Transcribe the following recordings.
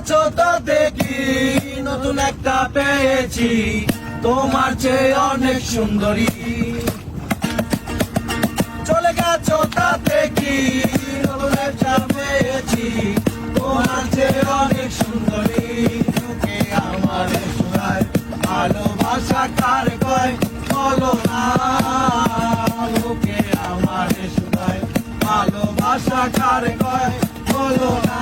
আছো তো দেখি, নতুন একটা পেয়েছি। তোমার চেয়ে অনেক সুন্দরী। চলে গেছো তা দেখি, নতুন একটা পেয়েছি। তোমার চেয়ে অনেক সুন্দরী। তোকে আমার শোনায় ভালোবাসা কার কয়? বলো না। তোকে আমার শোনায় ভালোবাসা কার কয়? বলো না।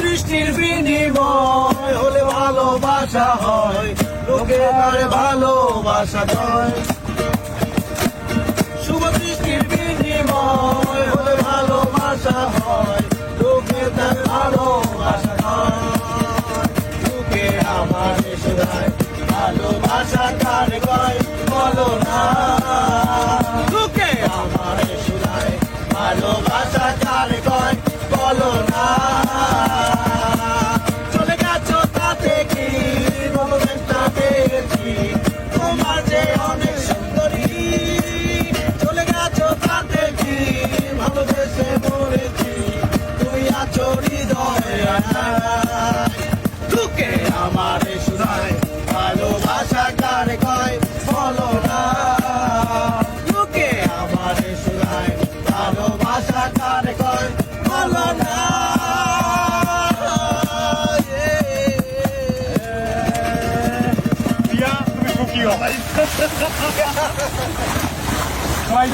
দৃষ্টির বিনিময় হলে ভালোবাসা হয়। লোকে আর ভালোবাসা শুভ দৃষ্টির বিনিময় হলে ভালোবাসা হয়। লোকে তার ভালোবাসা লোকে আমার ভালোবাসা কার কয় বলো না। লোকে আমার শোনায় ভালোবাসা কার কয় হৃদয় তোকে আমার শোনায় ভালোবাসা কার কয়? বলো না। তোকে আমার শোনায় ভালোবাসা কার কয়? বলো না। তুমি সুখী হও। ভাই